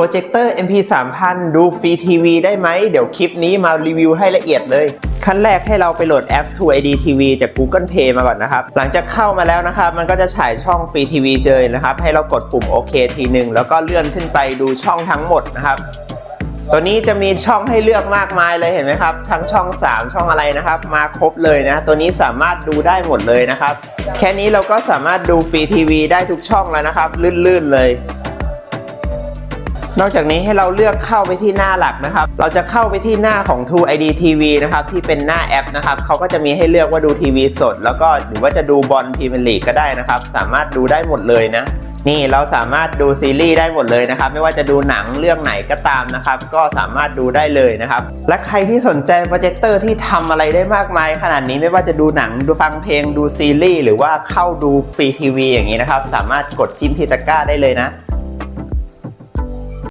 โปรเจคเตอร์ MP 3000ดูฟรีทีวีได้ไหม เดี๋ยวคลิปนี้มารีวิวให้ละเอียดเลย ขั้นแรกให้เราไปโหลดแอป True ID TV จาก Google Play มาก่อนนะครับ หลังจากเข้ามาแล้วนะครับ มันก็จะฉายช่องฟรีทีวีเลยนะครับ ให้เรากดปุ่มโอเคทีหนึ่งแล้วก็เลื่อนขึ้นไปดูช่องทั้งหมดนะครับ ตัวนี้จะมีช่องให้เลือกมากมายเลยเห็นไหมครับ ทั้งช่อง 3 ช่องอะไรนะครับ มาครบเลยนะ ตัวนี้สามารถดูได้หมดเลยนะครับ แค่นี้เราก็สามารถดูฟรีทีวีได้ทุกช่องแล้วนะครับ ลื่นๆเลย นอกจากนี้ให้เราเลือกเข้าไปที่หน้าหลักนะครับ เราจะเข้าไปที่หน้าของ True ID TV นะครับที่เป็นหน้าแอปนะครับเขาก็จะมีให้เลือกว่าดูทีวีสด แล้วก็หรือว่าจะดูบอลพรีเมียร์ลีกก็ได้นะครับ สามารถดูได้หมดเลยนะนี่เราสามารถดูซีรีส์ได้หมดเลยนะครับ ไม่ว่าจะดูหนังเรื่องไหนก็ตามนะครับ ก็สามารถดูได้เลยนะครับ และใครที่สนใจโปรเจคเตอร์ที่ทำอะไรได้มากมายขนาดนี้ไม่ว่าจะดูหนังดูฟังเพลงดูซีรีส์หรือว่าเข้าดูฟรีทีวีอย่างนี้นะครับ สามารถกดจิ้มที่ตะกร้าได้เลยนะ